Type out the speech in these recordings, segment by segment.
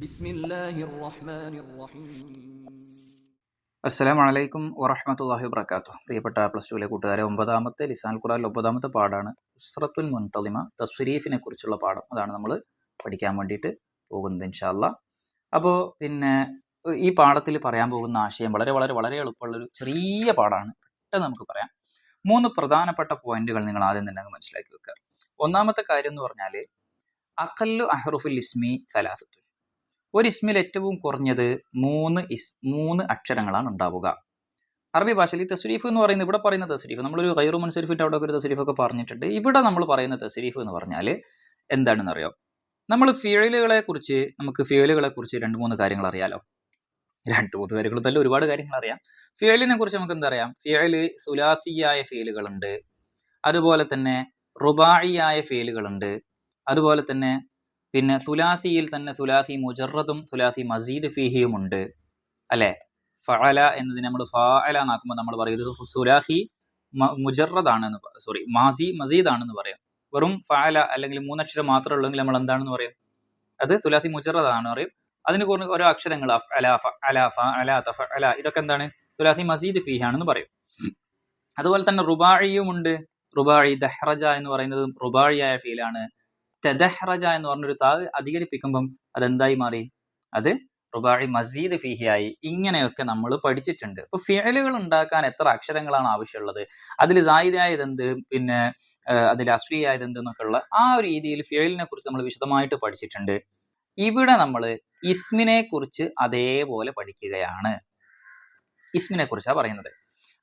بسم الله الرحمن الرحيم അസ്സലാമു അലൈക്കും വറഹ്മത്തുള്ളാഹി വബറകാതുഹു പ്രിയപ്പെട്ട പ്ലസ് ടുവിലെ കൂട്ടുകാരെ ഒമ്പതാമത്തെ ലിസാൻ ഖുറാനിൽ ഒമ്പതാമത്തെ പാഠാണ് ഉസ്രത്തുൽ മുൻതലിമ തസ്ഫരീഫിനെ കുറിച്ചുള്ള പാഠം അതാണ് നമ്മൾ പഠിക്കാൻ വേണ്ടിയിട്ട് പോകുന്നത് ഇൻഷാല്ല അപ്പോൾ പിന്നെ ഈ പാഠത്തിൽ പറയാൻ പോകുന്ന ആശയം വളരെ വളരെ വളരെ എളുപ്പമുള്ളൊരു ചെറിയ പാഠമാണ് പെട്ടെന്ന് നമുക്ക് പറയാം മൂന്ന് പ്രധാനപ്പെട്ട പോയിന്റുകൾ നിങ്ങൾ ആദ്യം തന്നെ അങ്ങ് മനസ്സിലാക്കി വെക്കുക ഒന്നാമത്തെ കാര്യം എന്ന് പറഞ്ഞാൽ അഖല്ലു അഹ്റുഫുൽ ഇസ്മി സലാസത്തു ഒരു ഇസ്മിൽ ഏറ്റവും കുറഞ്ഞത് മൂന്ന് ഇസ് മൂന്ന് അക്ഷരങ്ങളാണ് ഉണ്ടാവുക. അറബി ഭാഷയിൽ ഈ തസ്രീഫ് എന്ന് പറയുന്നത് ഇവിടെ പറയുന്ന തസ്രീഫ് നമ്മളൊരു ഖൈറു മുൻസരിഫിന്റെ അവിടെ ഒരു തസ്രീഫ് ഒക്കെ പറഞ്ഞിട്ടുണ്ട്. ഇവിടെ നമ്മൾ പറയുന്ന തസ്രീഫ് എന്ന് പറഞ്ഞാൽ എന്താണെന്ന് അറിയാം നമ്മൾ ഫിയലുകളെ കുറിച്ച് നമുക്ക് ഫിയലുകളെ കുറിച്ച് രണ്ട് മൂന്ന് കാര്യങ്ങൾ അറിയാലോ? രണ്ട് മൂന്ന് കാര്യങ്ങൾ തന്നെ ഒരുപാട് കാര്യങ്ങൾ അറിയാം. ഫിയലിനെ കുറിച്ച് നമുക്ക് എന്തറിയാം ഫിയൽ സുലാസിയായ ഫീലുകളുണ്ട് അതുപോലെ തന്നെ റുബായിയായ ഫീലുകളുണ്ട് അതുപോലെ തന്നെ പിന്നെ സുലാസിയിൽ തന്നെ സുലാസി മുജറദും സുലാസി മസീദ് ഫീഹിയും ഉണ്ട്. അല്ലെ? ഫഅല എന്നതിന് നമ്മൾ ഫഅല എന്നാക്കുമ്പോൾ നമ്മൾ പറയുന്നത് സുലാസി മുജറദാണെന്ന് സോറി മാസി മസീദ് ആണെന്ന് പറയാം. വെറും ഫഅല അല്ലെങ്കിൽ മൂന്നക്ഷരം മാത്രമേ ഉള്ളെങ്കിൽ നമ്മൾ എന്താണെന്ന് പറയും? അത് സുലാസി മുജറദാണ് പറയും. അതിന് കുറഞ്ഞ ഓരോ അക്ഷരങ്ങൾ അഫ് അല ഫ അല ഫ അല തഫ അല ഇതൊക്കെ എന്താണ്? സുലാസി മസീദ് ഫിഹി ആണെന്ന് പറയും. അതുപോലെ തന്നെ റുബാഴിയും ഉണ്ട്. റുബാഴി ദഹ്റജ എന്ന് പറയുന്നത് റുബാഴിയായ ഫീലാണ്. തെദഹ്റജ എന്ന് പറഞ്ഞൊരു താ അധികരിപ്പിക്കുമ്പം അതെന്തായി മാറി? അത് റുബാഴി മസീദ് ഫിഹിയായി ഇങ്ങനെയൊക്കെ നമ്മൾ പഠിച്ചിട്ടുണ്ട്. അപ്പൊ ഫിയലുകൾ ഉണ്ടാക്കാൻ എത്ര അക്ഷരങ്ങളാണ് ആവശ്യമുള്ളത്? അതിൽ സായിദായത് എന്ത് പിന്നെ അതിൽ അസ്ലിയായത് എന്ത് എന്നൊക്കെ ഉള്ള ആ ഒരു രീതിയിൽ ഫിയലിനെ കുറിച്ച് നമ്മൾ വിശദമായിട്ട് പഠിച്ചിട്ടുണ്ട്. ഇവിടെ നമ്മൾ ഇസ്മിനെ കുറിച്ച് അതേപോലെ പഠിക്കുകയാണ്. ഇസ്മിനെ കുറിച്ചാണ് പറയുന്നത്.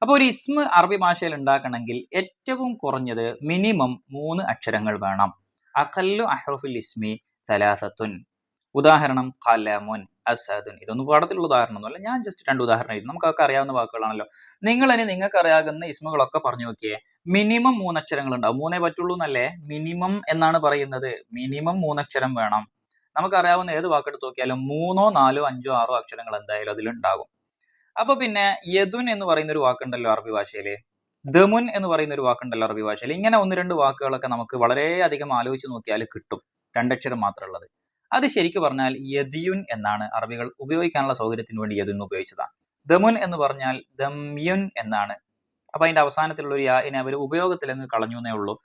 അപ്പോൾ ഒരു ഇസ്മ അറബി ഭാഷയിൽ ഉണ്ടാക്കണമെങ്കിൽ ഏറ്റവും കുറഞ്ഞത് മിനിമം മൂന്ന് അക്ഷരങ്ങൾ വേണം. അഖല്ലു അഹ്റഫുൽ ഇസ്മി സലാസത്തുൻ. ഉദാഹരണം കലമുൻ അസദുൻ ഇതൊന്നും പാഠത്തിലുള്ള ഉദാഹരണമൊന്നുമല്ല. ഞാൻ ജസ്റ്റ് രണ്ട് ഉദാഹരണം എഴുതി നമുക്കൊക്കെ അറിയാവുന്ന വാക്കുകളാണല്ലോ. നിങ്ങൾ ഇനി നിങ്ങൾക്ക് അറിയാവുന്ന ഇസ്മുകളൊക്കെ പറഞ്ഞു നോക്കിയേ. മിനിമം മൂന്നക്ഷരങ്ങൾ ഉണ്ടാവും മൂന്നേ പറ്റുള്ളൂ എന്നല്ലേ? മിനിമം എന്നാണ് പറയുന്നത്. മിനിമം മൂന്നക്ഷരം വേണം. നമുക്കറിയാവുന്ന ഏത് വാക്കെടുത്ത് നോക്കിയാലും മൂന്നോ നാലോ അഞ്ചോ ആറോ അക്ഷരങ്ങൾ എന്തായാലും അതിലുണ്ടാകും. അപ്പൊ പിന്നെ യദുൻ എന്ന് പറയുന്ന ഒരു വാക്കുണ്ടല്ലോ അറബി ഭാഷയിൽ. ദമുൻ എന്ന് പറയുന്ന ഒരു വാക്കുണ്ടല്ലോ അറബി ഭാഷയിൽ. ഇങ്ങനെ ഒന്ന് രണ്ട് വാക്കുകളൊക്കെ നമുക്ക് വളരെയധികം ആലോചിച്ച് നോക്കിയാൽ കിട്ടും. രണ്ടക്ഷരം മാത്രമുള്ളത്. അത് ശരിക്കും പറഞ്ഞാൽ യദിയുൻ എന്നാണ് അറബികൾ ഉപയോഗിക്കാനുള്ള സൗകര്യത്തിന് വേണ്ടി യദുൻ ഉപയോഗിച്ചതാണ്. ദമുൻ എന്ന് പറഞ്ഞാൽ ദമ്യുൻ എന്നാണ്. അപ്പൊ അതിന്റെ അവസാനത്തിലുള്ള ഒരു യാനെ അവർ ഉപയോഗത്തിൽ അങ്ങ് കളഞ്ഞു എന്നേ ഉള്ളൂ.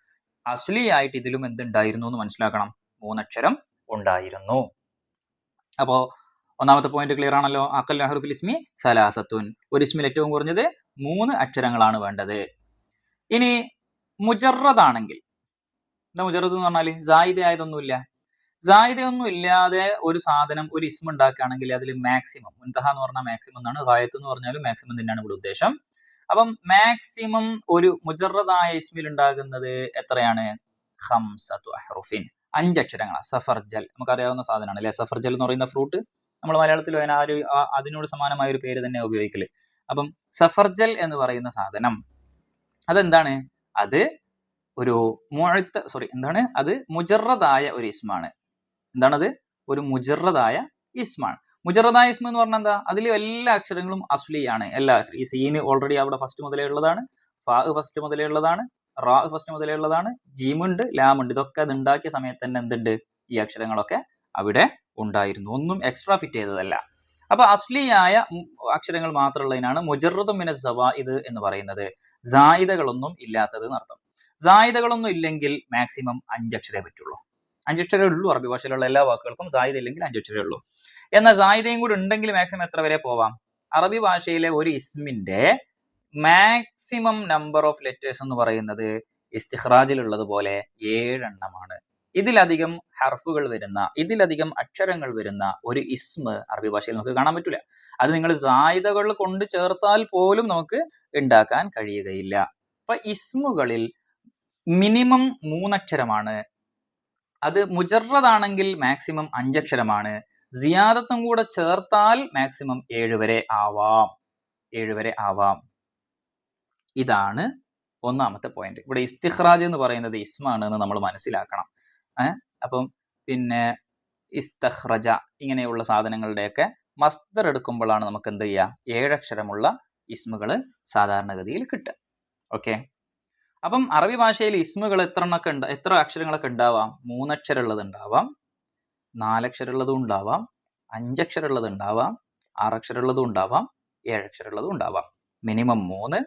അസ്ലിയായിട്ട് ഇതിലും എന്തുണ്ടായിരുന്നു എന്ന് മനസ്സിലാക്കണം. മൂന്നക്ഷരം ഉണ്ടായിരുന്നു. അപ്പോ ഒന്നാമത്തെ പോയിന്റ് ക്ലിയർ ആണല്ലോ. അക്കൽ അഹ്റുഫിൽ ഇസ്മി സലാസത്തുൻ. ഒരു ഇസ്മിൽ ഏറ്റവും കുറഞ്ഞത് മൂന്ന് അക്ഷരങ്ങളാണ് വേണ്ടത്. ഇനി മുജറദാണെങ്കിൽ എന്താ മുജറദ് എന്ന് പറഞ്ഞാൽ ജായിദ ആയതൊന്നുമില്ല ജായിദയൊന്നും ഇല്ലാതെ ഒരു സാധനം ഒരു ഇസ്മ ഉണ്ടാക്കുകയാണെങ്കിൽ അതിൽ മാക്സിമം മുൻതഹ എന്ന് പറഞ്ഞാൽ മാക്സിമം എന്നാണ് ഹായത്ത് എന്ന് പറഞ്ഞാലും മാക്സിമം തന്നെയാണ് ഇവിടെ ഉദ്ദേശം. അപ്പം മാക്സിമം ഒരു മുജറദായ ഇസ്മിൽ ഉണ്ടാകുന്നത് എത്രയാണ്? ഹംസത്തു അഹ്റുഫിൻ. അഞ്ചക്ഷരങ്ങളാണ് സഫർജൽ നമുക്കറിയാവുന്ന സാധനമാണ് അല്ലെ? സഫർജൽ എന്ന് പറയുന്ന ഫ്രൂട്ട് നമ്മൾ മലയാളത്തിൽ അതിന് ആ അതിനോട് സമാനമായ ഒരു പേര് തന്നെ ഉപയോഗിക്കൽ. അപ്പം സഫർജൽ എന്ന് പറയുന്ന സാധനം. അതെന്താണ്? അത് ഒരു മുഴുത്ത സോറി എന്താണ്? അത് മുജറദായ ഒരു ഇസ്മാണ്. എന്താണത്? ഒരു മുജറദായ ഇസ്മാണ്. മുജറദായ ഇസ്മ എന്ന് പറഞ്ഞാൽ എന്താ? അതിൽ എല്ലാ അക്ഷരങ്ങളും അസ്ലിയാണ്. എല്ലാ ഈ സീന് ഓൾറെഡി അവിടെ ഫസ്റ്റ് മുതലേ ഉള്ളതാണ് ഫാ ഫസ്റ്റ് മുതലേ ഉള്ളതാണ് റാ ഫസ്റ്റ് മുതലേ ഉള്ളതാണ് ജീമുണ്ട് ലാമുണ്ട്. ഇതൊക്കെ അത് ഉണ്ടാക്കിയ സമയത്ത് തന്നെ എന്തുണ്ട്? ഈ അക്ഷരങ്ങളൊക്കെ അവിടെ ഉണ്ടായിരുന്നു. ഒന്നും എക്സ്ട്രാ ഫിറ്റ് ചെയ്തതല്ല. അപ്പൊ അസ്ലിയായ അക്ഷരങ്ങൾ മാത്രമുള്ളതിനാണ് മുജറുദും മിന ഇത് എന്ന് പറയുന്നത്. ജായിതകളൊന്നും ഇല്ലാത്തത് എന്നർത്ഥം. ജായിതകളൊന്നും ഇല്ലെങ്കിൽ മാക്സിമം അഞ്ചക്ഷരേ പറ്റുള്ളൂ. അഞ്ചക്ഷരേ ഉള്ളൂ അറബി ഭാഷയിലുള്ള എല്ലാ വാക്കുകൾക്കും ജായിദ ഇല്ലെങ്കിൽ അഞ്ചക്ഷരേ ഉള്ളൂ. എന്നാൽ ജായിദയും കൂടി ഉണ്ടെങ്കിൽ മാക്സിമം എത്ര വരെ പോവാം? അറബി ഭാഷയിലെ ഒരു ഇസ്മിന്റെ മാക്സിമം നമ്പർ ഓഫ് ലെറ്റേഴ്സ് എന്ന് പറയുന്നത് ഇസ്തിഖ്റാജിലുള്ളത് പോലെ ഏഴെണ്ണമാണ്. ഇതിലധികം ഹർഫുകൾ വരുന്ന ഇതിലധികം അക്ഷരങ്ങൾ വരുന്ന ഒരു ഇസ്മ അറബി ഭാഷയിൽ നമുക്ക് കാണാൻ പറ്റില്ല അത് നിങ്ങൾ സായുധകൾ കൊണ്ട് ചേർത്താൽ പോലും നമുക്ക് ഉണ്ടാക്കാൻ കഴിയുകയില്ല. അപ്പൊ ഇസ്മുകളിൽ മിനിമം മൂന്നക്ഷരമാണ്. അത് മുജറദാണെങ്കിൽ മാക്സിമം അഞ്ചക്ഷരമാണ്. സിയാദത്തും കൂടെ ചേർത്താൽ മാക്സിമം ഏഴ് വരെ ആവാം. ഏഴ് വരെ ആവാം. ഇതാണ് ഒന്നാമത്തെ പോയിന്റ് ഇവിടെ ഇസ്തിഖ്റാജ് എന്ന് പറയുന്നത് ഇസ്മാണ് എന്ന് നമ്മൾ മനസ്സിലാക്കണം. അപ്പം പിന്നെ ഇസ്തഖ്റജ ഇങ്ങനെയുള്ള സാധനങ്ങളുടെയൊക്കെ മസ്തർ എടുക്കുമ്പോഴാണ് നമുക്ക് എന്ത് ചെയ്യുക ഏഴക്ഷരമുള്ള ഇസ്മുകൾ സാധാരണഗതിയിൽ കിട്ടുക. ഓക്കെ? അപ്പം അറബി ഭാഷയിൽ ഇസ്മുകൾ എത്ര എണ്ണൊക്കെ ഉണ്ട്? എത്ര അക്ഷരങ്ങളൊക്കെ ഉണ്ടാവാം? മൂന്നക്ഷരമുള്ളത് ഉണ്ടാവാം നാലക്ഷരമുള്ളതും ഉണ്ടാവാം അഞ്ചക്ഷരമുള്ളത് ഉണ്ടാവാം ആറക്ഷരമുള്ളതും ഉണ്ടാവാം ഏഴക്ഷരമുള്ളതും ഉണ്ടാവാം. മിനിമം മൂന്ന്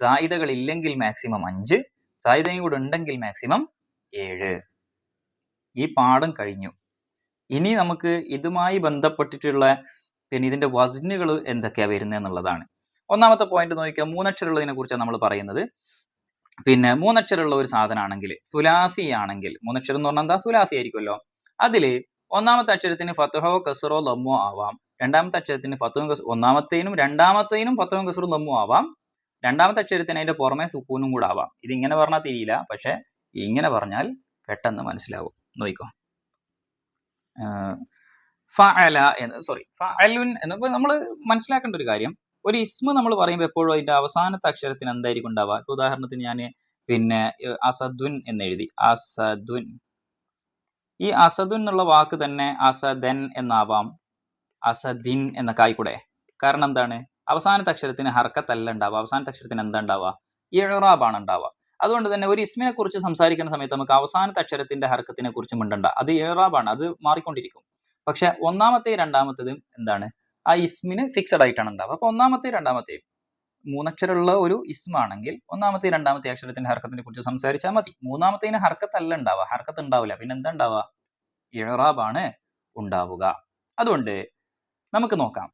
സായുധകൾ ഇല്ലെങ്കിൽ മാക്സിമം അഞ്ച് സായുധയും കൂടെ ഉണ്ടെങ്കിൽ മാക്സിമം ഏഴ്. ഈ പാഠം കഴിഞ്ഞു. ഇനി നമുക്ക് ഇതുമായി ബന്ധപ്പെട്ടിട്ടുള്ള പിന്നെ ഇതിന്റെ വസ്നുകൾ എന്തൊക്കെയാണ് വരുന്നത് എന്നുള്ളതാണ്. ഒന്നാമത്തെ പോയിന്റ് നോക്കിയാൽ മൂന്നക്ഷരമുള്ളതിനെ കുറിച്ചാണ് നമ്മൾ പറയുന്നത്. പിന്നെ മൂന്നക്ഷരമുള്ള ഒരു സാധനമാണെങ്കിൽ സുലാസി ആണെങ്കിൽ മൂന്നക്ഷരം എന്ന് പറഞ്ഞാൽ എന്താ? സുലാസി ആയിരിക്കുമല്ലോ. അതിൽ ഒന്നാമത്തെ അക്ഷരത്തിന് ഫത്തഹോ കസറോ ലമ്മോ ആവാം. രണ്ടാമത്തെ അക്ഷരത്തിന് ഫത്തവും കസ് ഒന്നാമത്തേനും രണ്ടാമത്തേനും ഫത്തവും കസറോ ലമ്മോ ആവാം. രണ്ടാമത്തെ അക്ഷരത്തിന് അതിന്റെ പുറമെ സുക്കൂനും കൂടെ ആവാം. ഇത് ഇങ്ങനെ പറഞ്ഞാൽ തിരിയില്ല. പക്ഷെ ഇങ്ങനെ പറഞ്ഞാൽ പെട്ടെന്ന് മനസ്സിലാകും നോയിക്കോ ഫഅല എന്ന് സോറി ഫഅലുൻ നമ്മൾ മനസ്സിലാക്കേണ്ട ഒരു കാര്യം ഒരു ഇസ്മ നമ്മൾ പറയുമ്പോൾ എപ്പോഴും അതിന്റെ അവസാനത്തെ അക്ഷരത്തിന് എന്തായിരിക്കും ഉണ്ടാവുക? ഉദാഹരണത്തിന് ഞാൻ പിന്നെ അസദുൻ എന്ന് എഴുതി. അസദുൻ. ഈ അസദുൻ എന്നുള്ള വാക്ക് തന്നെ അസദൻ എന്നാവാം. അസദിൻ എന്നൊക്കെ ആയിക്കൂടെ. കാരണം എന്താണ്? അവസാനത്തെ അക്ഷരത്തിന് ഹർക്കത്തല്ല ഉണ്ടാവുക. അവസാനത്തെ അക്ഷരത്തിന് എന്താ ഉണ്ടാവുക? ഇഴറാബാണ് ഉണ്ടാവുക. അതുകൊണ്ട് തന്നെ ഒരു ഇസ്മിനെ കുറിച്ച് സംസാരിക്കുന്ന സമയത്ത് നമുക്ക് അവസാനത്തെ അക്ഷരത്തിന്റെ ഹർക്കത്തിനെ കുറിച്ച് മിണ്ടണ്ട. അത് ഏറാബാണ് അത് മാറിക്കൊണ്ടിരിക്കും. പക്ഷെ ഒന്നാമത്തെ രണ്ടാമത്തേതും എന്താണ്? ആ ഇസ്മിന് ഫിക്സഡ് ആയിട്ടാണ് ഉണ്ടാവുക. അപ്പൊ ഒന്നാമത്തെ രണ്ടാമത്തെയും മൂന്നക്ഷരമുള്ള ഒരു ഇസ്മാണെങ്കിൽ ഒന്നാമത്തെ രണ്ടാമത്തെ അക്ഷരത്തിന്റെ ഹർക്കത്തിനെ കുറിച്ച് സംസാരിച്ചാൽ മതി. മൂന്നാമത്തേന് ഹർക്കത്തല്ല ഉണ്ടാവുക. ഹർക്കത്ത് ഉണ്ടാവില്ല. പിന്നെ എന്താ ഉണ്ടാവുക? ഇഴറാബാണ് ഉണ്ടാവുക. അതുകൊണ്ട് നമുക്ക് നോക്കാം.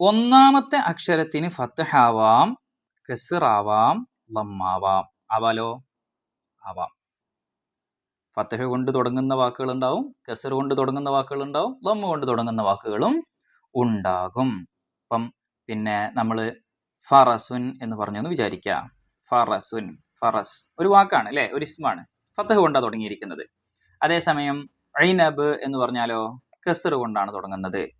ഒന്നാമത്തെ അക്ഷരത്തിന് ഫത്തഹാവാം കെസിറാവാം ലമ്മാവാം ആവാലോ? ആവാം. ഫത്തഹ കൊണ്ട് തുടങ്ങുന്ന വാക്കുകൾ ഉണ്ടാവും കെസർ കൊണ്ട് തുടങ്ങുന്ന വാക്കുകൾ ഉണ്ടാവും ലമ്മ കൊണ്ട് തുടങ്ങുന്ന വാക്കുകളും ഉണ്ടാകും. അപ്പം പിന്നെ നമ്മൾ ഫറസുൻ എന്ന് പറഞ്ഞെന്ന് വിചാരിക്കുക. ഫറസുൻ ഫറസ് ഒരു വാക്കാണ് അല്ലെ? ഒരു ഇസ്മാണ്. ഫത്തഹ കൊണ്ടാണ് തുടങ്ങിയിരിക്കുന്നത്. അതേസമയം ഐനബ് എന്ന് പറഞ്ഞാലോ? കെസർ കൊണ്ടാണ് തുടങ്ങുന്നത്.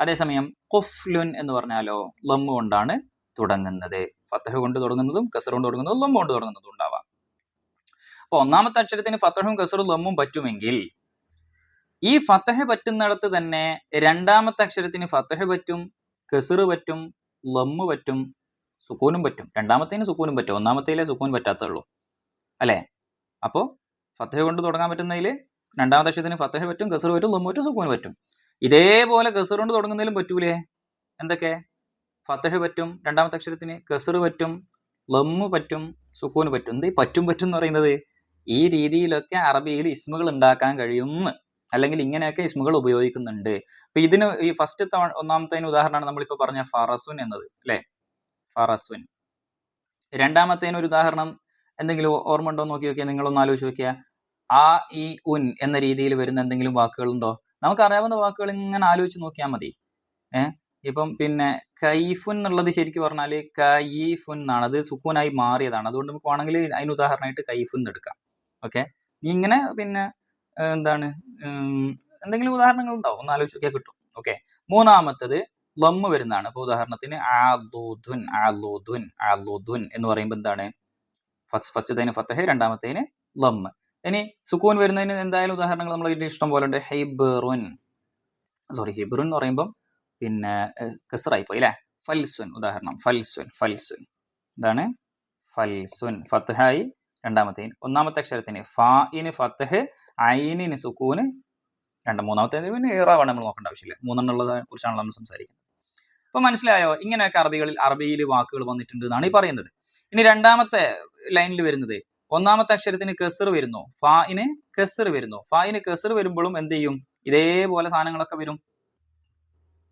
അതേസമയം ഖുഫ്ലുൻ എന്ന് പറഞ്ഞാലോ? ലമ്മ കൊണ്ടാണ് തുടങ്ങുന്നത്. ഫത്തഹ കൊണ്ട് തുടങ്ങുന്നതും കസർ കൊണ്ട് തുടങ്ങുന്നതും ലമ്മ കൊണ്ട് തുടങ്ങുന്നതും ഉണ്ടാവാം. അപ്പൊ ഒന്നാമത്തെ അക്ഷരത്തിന് ഫത്തഹും കസറും ലമ്മും പറ്റുമെങ്കിൽ ഈ ഫത്തഹ പറ്റുന്നിടത്ത് തന്നെ രണ്ടാമത്തെ അക്ഷരത്തിന് ഫത്തഹ പറ്റും കസറ് പറ്റും ലമ്മ് പറ്റും സുക്കൂനും പറ്റും. രണ്ടാമത്തേന് സുക്കൂനും പറ്റും. ഒന്നാമത്തേലേ സുക്കൂൻ പറ്റാത്തുള്ളൂ. അല്ലേ? അപ്പോൾ ഫത്തഹ കൊണ്ട് തുടങ്ങാൻ പറ്റുന്നതിൽ രണ്ടാമത്തെ അക്ഷരത്തിന് ഫത്തഹ പറ്റും കസർ പറ്റും ലമ്മ പറ്റും സുക്കൂന് പറ്റും. ഇതേപോലെ കസർ കൊണ്ട് തുടങ്ങുന്നതിലും പറ്റൂലേ? എന്തൊക്കെ? ഫത്തഹ പറ്റും രണ്ടാമത്തെ അക്ഷരത്തിന് കസറ് പറ്റും ലമ്മ് പറ്റും സുക്കൂന് പറ്റും. എന്ത് പറ്റും പറ്റും എന്ന് പറയുന്നത് ഈ രീതിയിലൊക്കെ അറബിയിൽ ഇസ്മുകൾ ഉണ്ടാക്കാൻ കഴിയും അല്ലെങ്കിൽ ഇങ്ങനെയൊക്കെ ഇസ്മുകൾ ഉപയോഗിക്കുന്നുണ്ട്. അപ്പൊ ഇതിന് ഈ ഫസ്റ്റ് ഒന്നാമത്തേന് ഉദാഹരണമാണ് നമ്മളിപ്പോ പറഞ്ഞ ഫറസുൻ എന്നത് അല്ലെ? ഫറസുൻ. രണ്ടാമത്തേന് ഒരു ഉദാഹരണം എന്തെങ്കിലും ഓർമ്മ ഉണ്ടോ നോക്കി നോക്കിയാൽ നിങ്ങളൊന്ന് ആലോചിച്ച് നോക്കിയാൽ ആ ഈ ഉൻ എന്ന രീതിയിൽ വരുന്ന എന്തെങ്കിലും വാക്കുകളുണ്ടോ? നമുക്ക് അറിയാവുന്ന വാക്കുകൾ ഇങ്ങനെ ആലോചിച്ച് നോക്കിയാൽ മതി. ഏഹ് ഇപ്പം പിന്നെ കൈഫുൻ എന്നുള്ളത് ശരിക്കും പറഞ്ഞാൽ കയീഫുൻ എന്നാണ് അത് സുക്കൂനായി മാറിയതാണ്. അതുകൊണ്ട് നമുക്ക് വേണമെങ്കിൽ അതിന് ഉദാഹരണമായിട്ട് കൈഫുൻ എന്ന് എടുക്കാം. ഓക്കെ? ഇങ്ങനെ പിന്നെ എന്താണ് എന്തെങ്കിലും ഉദാഹരണങ്ങൾ ഉണ്ടാവും ഒന്ന് ആലോചിച്ച് നോക്കിയാൽ കിട്ടും. ഓക്കെ? മൂന്നാമത്തത് ലമ്മ് വരുന്നതാണ്. ഇപ്പൊ ഉദാഹരണത്തിന് ആലുദുൻ ആലുദുൻ ആലുദുൻ എന്ന് പറയുമ്പോൾ എന്താണ്? ഫസ്റ്റ് ഫസ്റ്റ് ഫസ്റ്റത്തേന് ഫത്തഹ് രണ്ടാമത്തേന് ലമ്മ്. ഇനി സുക്കൂൻ വരുന്നതിന് എന്തായാലും ഉദാഹരണങ്ങൾ നമ്മൾ ഇഷ്ടം പോലെ ഉണ്ട്. ഹൈബറുൻ. സോറി ഹിബറുൻ എന്ന് പറയുമ്പം പിന്നെ കസറായി പോയി അല്ലേ ഫൽസുൻ ഉദാഹരണം. ഫൽസുൻ ഫൽസുൻ. എന്താണ് ഫൽസുൻ ഫത്തഹായി രണ്ടാമത്തെ ഒന്നാമത്തെ അക്ഷരത്തിന് ഫായിന് ഫത്തഹ് ഐനിന് സുക്കൂന്. രണ്ട് മൂന്നാമത്തെ പിന്നെ ഏറാവാണ് നമ്മൾ നോക്കേണ്ട ആവശ്യമില്ല. മൂന്നെണ്ണുള്ളതിനെ കുറിച്ചാണ് നമ്മൾ സംസാരിക്കുന്നത്. അപ്പൊ മനസ്സിലായോ? ഇങ്ങനെയൊക്കെ അറബികളിൽ അറബിയിൽ വാക്കുകൾ വന്നിട്ടുണ്ട് എന്നാണ് ഈ പറയുന്നത്. ഇനി രണ്ടാമത്തെ ലൈനിൽ വരുന്നത്. ഒന്നാമത്തെ അക്ഷരത്തിന് കെസർ വരുന്നു. ഫായിന് കെസർ വരുന്നു. ഫായിന് കെസർ വരുമ്പോഴും എന്ത് ചെയ്യും? ഇതേപോലെ സാധനങ്ങളൊക്കെ വരും.